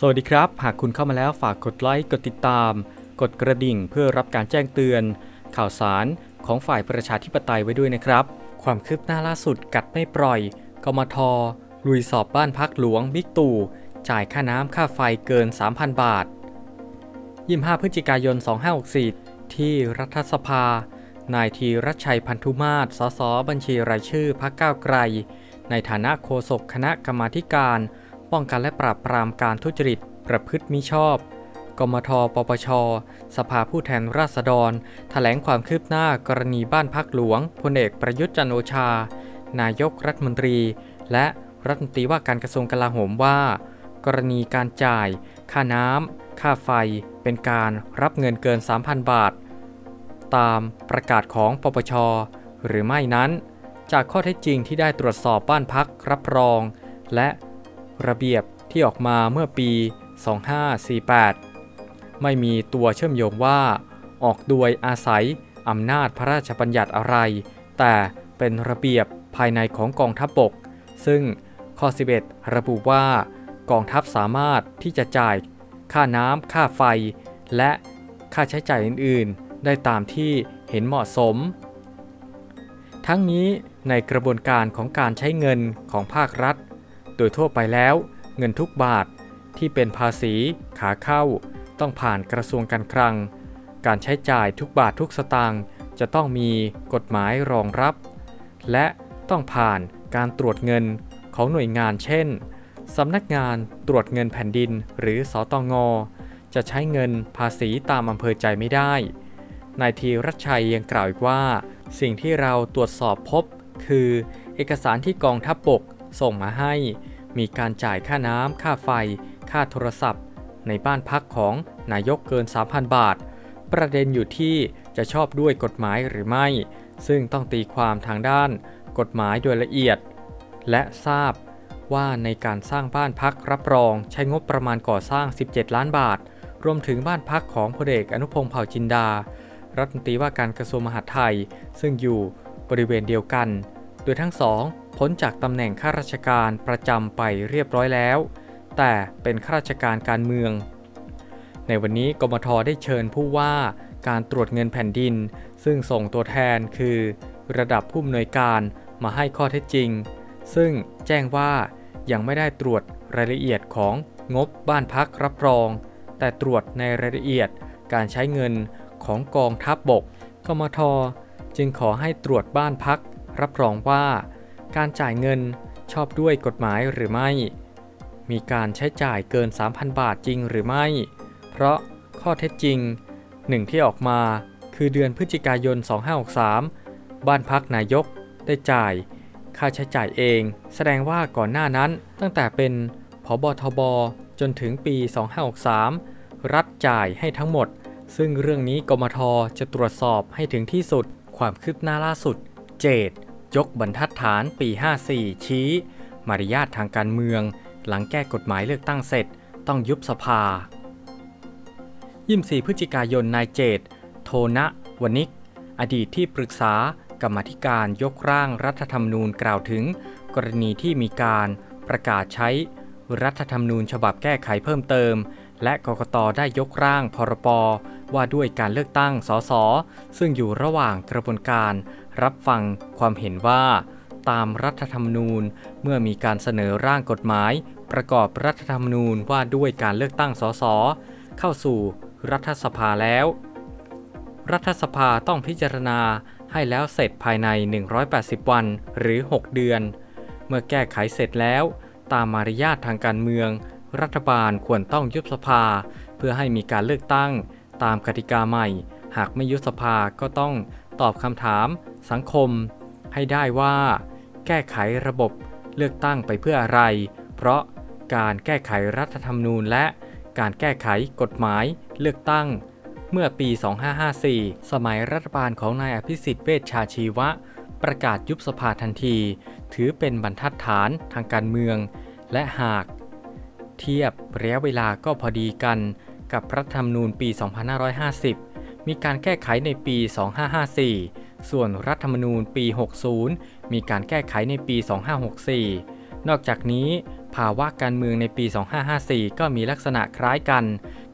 สวัสดีครับ หากคุณเข้ามาแล้วฝากกดไลค์ กดติดตาม กดกระดิ่งเพื่อรับการแจ้งเตือน ข่าวสารของฝ่ายประชาธิปไตยไว้ด้วยนะครับ ความคืบหน้าล่าสุดกัดไม่ปล่อย กมท ลุยสอบบ้านพักหลวงบิ๊กตู่ จ่ายค่าน้ำค่าไฟเกิน 3,000 บาท 25 พฤศจิกายน 2564 ที่รัฐสภา นายทีรัชชัยพันธุมาศสส บัญชีรายชื่อพรรคก้าวไกล ในฐานะโฆษกคณะกรรมาธิการ ป้องกันและปราบปรามการทุจริต ประพฤติมิชอบ กมท ปปช สภาผู้แทนราษฎรแถลงความคืบหน้ากรณีบ้านพักหลวงพลเอกประยุทธ์จันโอชา นายกรัฐมนตรี และรัฐมนตรีว่าการกระทรวงกลาโหมว่า กรณีการจ่าย ค่าน้ำค่าไฟ เป็นการรับเงินเกิน 3,000 บาท ตามประกาศของปปช หรือไม่นั้น จากข้อเท็จจริงที่ได้ตรวจสอบบ้านพักรับรอง และ ระเบียบที่ออกมาเมื่อปี 2548 ไม่มีตัวเชื่อมโยงว่า ออกโดยอาศัยอำนาจพระราชบัญญัติอะไร แต่เป็นระเบียบภายในของกองทัพบก ซึ่งข้อ 11 ระบุว่ากองทัพสามารถที่จะจ่ายค่าน้ำค่าไฟ และค่าใช้จ่ายอื่น ๆ ได้ตามที่เห็นเหมาะสม ทั้งนี้ในกระบวนการของการใช้เงินของภาครัฐ โดยทั่วไปแล้ว เงินทุกบาทที่เป็นภาษีขาเข้า ต้องผ่านกระทรวงการคลัง การใช้จ่ายทุกบาททุกสตางค์จะต้องมีกฎหมายรองรับ และต้องผ่านการตรวจเงินของหน่วยงานเช่นสำนักงานตรวจเงินแผ่นดินหรือสอตงจะใช้เงินภาษีตามอำเภอใจไม่ได้ นายทีรัชชัยยังกล่าวอีกว่า สิ่งที่เราตรวจสอบพบ คือ เอกสารที่กองทัพบบก ส่งมาให้ มีการจ่ายค่าน้ำ ค่าไฟ ค่าโทรศัพท์ ในบ้านพักของนายกเกิน 3,000 บาท ประเด็นอยู่ที่จะชอบด้วยกฎหมายหรือไม่ ซึ่งต้องตีความทางด้านกฎหมายโดยละเอียด และทราบว่าในการสร้างบ้านพักรับรองใช้งบประมาณก่อสร้าง 17 ล้านบาท รวมถึงบ้านพักของพลเอกอนุพงศ์เผ่าจินดา รัฐมนตรีว่าการกระทรวงมหาดไทย ซึ่งอยู่บริเวณเดียวกัน โดยทั้งสอง พ้นจากตำแหน่งข้าราชการประจำไปเรียบร้อยแล้ว แต่เป็นข้าราชการการเมือง ในวันนี้กมทได้เชิญผู้ว่าการตรวจเงินแผ่นดิน ซึ่งส่งตัวแทนคือ ระดับผู้อำนวยการมาให้ข้อเท็จจริง ซึ่งแจ้งว่ายังไม่ได้ตรวจรายละเอียดของงบบ้านพักรับรอง แต่ตรวจในรายละเอียดการใช้เงินของกองทัพบบก กมท จึงขอให้ตรวจบ้านพักรับรองว่า การจ่ายเงินชอบด้วยกฎหมายหรือไม่ มีการใช้จ่ายเกิน 3,000 บาทจริงหรือไม่ เพราะข้อเท็จจริงหนึ่งที่ออกมาคือเดือนพฤศจิกายน 2563 บ้านพักนายกได้จ่าย ค่าใช้จ่ายเอง แสดงว่าก่อนหน้านั้นตั้งแต่เป็นผบทบจนถึงปี 2563 รัฐจ่ายให้ทั้งหมด ซึ่งเรื่องนี้กมทจะตรวจสอบให้ถึงที่สุด ความคืบหน้าล่าสุด เจด ยกบรรทัดฐานปี 54 ชี้ มารยาททางการเมือง หลังแก้กฎหมายเลือกตั้งเสร็จ ต้องยุบสภา 24 พฤศจิกายนนายเจต โทนะวนิก อดีตที่ปรึกษากรรมธิการยกร่างรัฐธรรมนูญกล่าวถึง กรณีที่มีการประกาศใช้ รัฐธรรมนูญฉบับแก้ไขเพิ่มเติม และกกตได้ยกร่างพรปว่าด้วยการเลือกตั้งสสซึ่งอยู่ระหว่างกระบวนการ รับฟังความเห็นว่า ตามรัฐธรรมนูญเมื่อมีการเสนอร่างกฎหมาย ประกอบรัฐธรรมนูญว่าด้วยการเลือกตั้งสสเข้าสู่รัฐสภาแล้ว รัฐสภาต้องพิจารณาให้แล้วเสร็จภายใน 180 วันหรือ 6 เดือน เมื่อแก้ไขเสร็จแล้ว ตามมารยาททางการเมือง รัฐบาลควรต้องยุบสภา เพื่อให้มีการเลือกตั้ง ตามกติกาใหม่ หากไม่ยุบสภาก็ต้องตอบคำถาม สังคม ให้ได้ว่า แก้ไขระบบเลือกตั้งไปเพื่ออะไร เพราะการแก้ไขรัฐธรรมนูญและการแก้ไขกฎหมายเลือกตั้ง เมื่อปี 2554 สมัยรัฐบาลของนายอภิสิทธิ์เวชชาชีวะ ประกาศยุบสภาทันที ถือเป็นบรรทัดฐานทางการเมือง และหาก เทียบระยะเวลาก็พอดีกันกับรัฐธรรมนูญปี 2550 มีการแก้ไขในปี 2554 ส่วนรัฐธรรมนูญปี 60 มีการแก้ไขในปี 2564 นอกจากนี้ ภาวะการเมืองในปี 2554 ก็มีลักษณะคล้ายกัน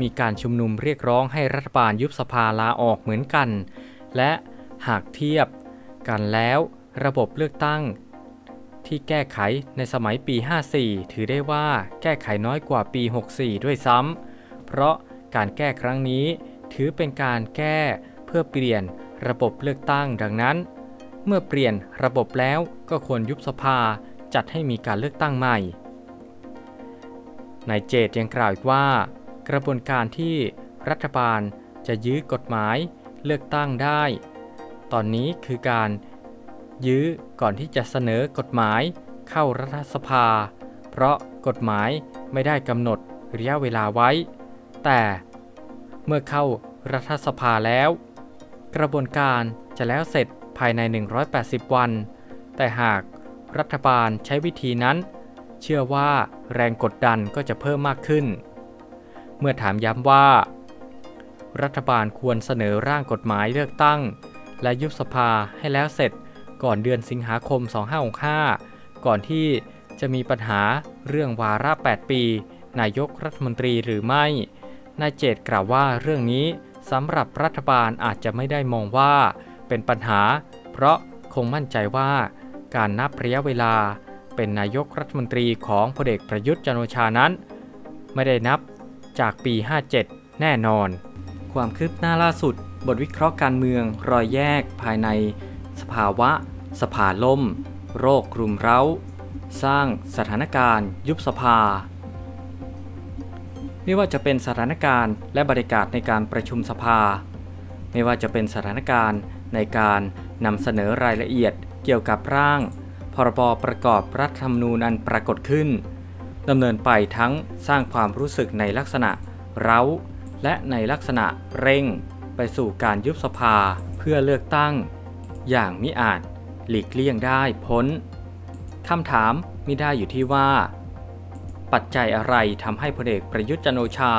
มีการชุมนุมเรียกร้องให้รัฐบาลยุบสภาลาออกเหมือนกัน และหากเทียบกันแล้วระบบเลือกตั้ง ที่แก้ไขในสมัยปี 54 ถือได้ว่าแก้ไขน้อยกว่าปี 64 ด้วยซ้ำเพราะการแก้ครั้งนี้ถือเป็นการแก้เพื่อเปลี่ยน ระบบเลือกตั้งดังนั้น เมื่อเปลี่ยนระบบแล้วก็ควรยุบสภาจัดให้มีการเลือกตั้งใหม่นายเจตยังกล่าวอีกว่า กระบวนการที่รัฐบาลจะยื้อกฎหมายเลือกตั้งได้ ตอนนี้คือการยื้อก่อนที่จะเสนอกฎหมายเข้ารัฐสภา เพราะกฎหมายไม่ได้กำหนดระยะเวลาไว้ แต่เมื่อเข้ารัฐสภาแล้ว กระบวนการจะแล้วเสร็จภายใน 180 วัน แต่หากรัฐบาลใช้วิธีนั้น เชื่อว่าแรงกดดันก็จะเพิ่มมากขึ้น เมื่อถามย้ำว่า รัฐบาลควรเสนอร่างกฎหมายเลือกตั้ง และยุบสภาให้แล้วเสร็จก่อนเดือนสิงหาคม 2565 ก่อนที่จะมีปัญหาเรื่องวาระ 8 ปี นายกรัฐมนตรีหรือไม่ นายเจตกล่าวว่าเรื่องนี้ สำหรับรัฐบาลอาจจะไม่ได้มองว่า เป็นปัญหา เพราะคงมั่นใจว่า การนับระยะเวลา เป็นนายกรัฐมนตรีของพลเอกประยุทธ์จันโอชานั้น ไม่ได้นับจากปี 57 แน่นอน ความคืบหน้าล่าสุด บทวิเคราะห์การเมืองรอยแยกภายใน สภาวะ สภาล่ม โรครุมเร้า สร้างสถานการณ์ ยุบสภา ไม่ว่าจะเป็นสถานการณ์และบรรยากาศในการประชุมสภา ไม่ว่าจะเป็นสถานการณ์ในการนำเสนอรายละเอียดเกี่ยวกับร่าง พรบประกอบรัฐธรรมนูญอันปรากฏขึ้นดำเนินไปทั้งสร้างความรู้สึกในลักษณะ เร้า และในลักษณะเร่ง ไปสู่การยุบสภาเพื่อเลือกตั้ง อย่างมิอาจหลีกเลี่ยงได้พ้นคำถามมิได้อยู่ที่ว่า ปัจจัยอะไรทำให้พลเอกประยุทธ์จันโอชา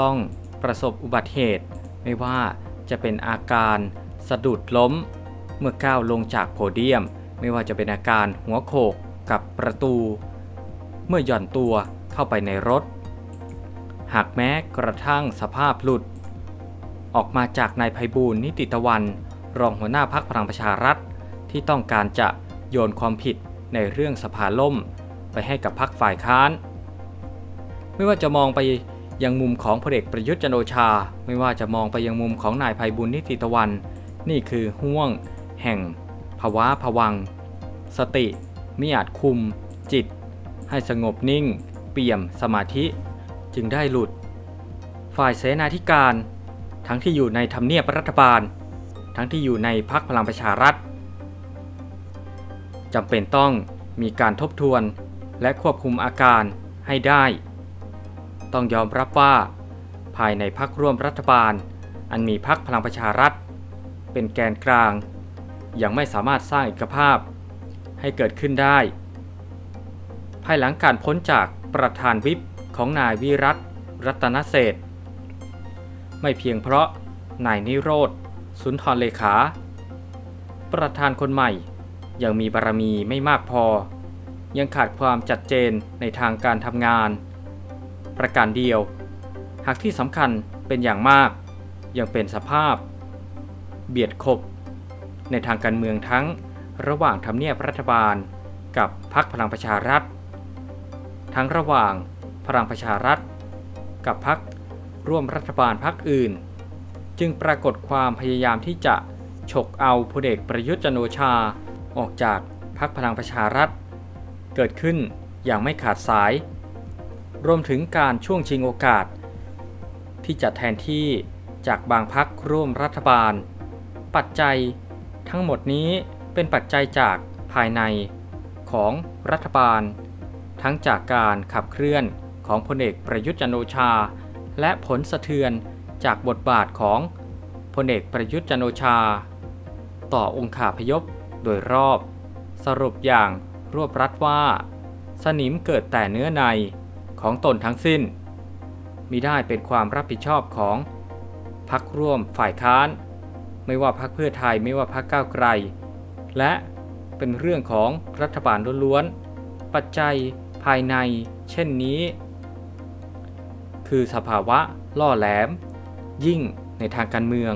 ต้องประสบอุบัติเหตุ ไม่ว่าจะเป็นอาการสะดุดล้ม เมื่อก้าวลงจากโพเดียม ไม่ว่าจะเป็นอาการหัวโขกกับประตู เมื่อหย่อนตัวเข้าไปในรถ หากแม้กระทั่งสภาพหลุด ออกมาจากนายไพบูลนิติตะวัน รองหัวหน้าพักพลังประชารัฐ ที่ต้องการจะโยนความผิดในเรื่องสภาล่ม ไปให้กับพักฝ่ายค้าน ไม่ว่าจะมองไปยังมุมของพลเอกประยุทธ์จันโอชา ไม่ว่าจะมองไปยังมุมของนายไพบุญนิติตะวัน นี่คือห่วง แห่ง ภาวะผวัง สติมิอาจคุม จิต ให้สงบนิ่ง เปี่ยมสมาธิ จึงได้หลุด ฝ่ายเสนาธิการ ทั้งที่อยู่ในทำเนียบรัฐบาล ทั้งที่อยู่ในพักพลังประชารัฐจำเป็นต้องมีการทบทวนและควบคุมอาการให้ได้ ต้องยอมรับว่า ภายในพักร่วมรัฐบาล อันมีพักพลังประชารัฐ เป็นแกนกลาง ยังไม่สามารถสร้างเอกภาพ ให้เกิดขึ้นได้ ภายหลังการพ้นจากประธานวิปของนายวิรัตรัตนเศษไม่เพียงเพราะนายนิโรธสุนทรเลขา ประธานคนใหม่ยังมีบารมีไม่มากพอ ยังขาดความจัดเจนในทางการทำงาน ประการเดียว หากที่สำคัญเป็นอย่างมาก ยังเป็นสภาพ เบียดขบ ในทางการเมืองทั้งระหว่างทำเนียบรัฐบาล กับพรรคพลังประชารัฐ ทั้งระหว่างพลังประชารัฐ กับพรรคร่วมรัฐบาลพรรคอื่น จึงปรากฏความพยายามที่จะฉกเอาพลเอกประยุทธ์จันโอชาออกจากพรรคพลังประชารัฐ เกิดขึ้นอย่างไม่ขาดสาย รวมถึงการช่วงชิงโอกาส ที่จะแทนที่จากบางพักร่วมรัฐบาล ปัจจัยทั้งหมดนี้เป็นปัจจัยจากภายในของรัฐบาล ทั้งจากการขับเคลื่อนของพลเอกประยุทธ์จันโอชา และผลสะเทือนจากบทบาทของพลเอกประยุทธ์จันโอชา ต่อองค์ขาพยพโดยรอบ สรุปอย่างรวบรัดว่า สนิมเกิดแต่เนื้อใน ของตนทั้งสิ้น มิได้เป็นความรับผิดชอบของพักร่วมฝ่ายค้าน ไม่ว่าพักเพื่อไทยไม่ว่าพักก้าวไกล และเป็นเรื่องของรัฐบาลล้วนๆปัจจัยภายใน เช่นนี้ คือสภาวะล่อแหลม ยิ่งในทางการเมือง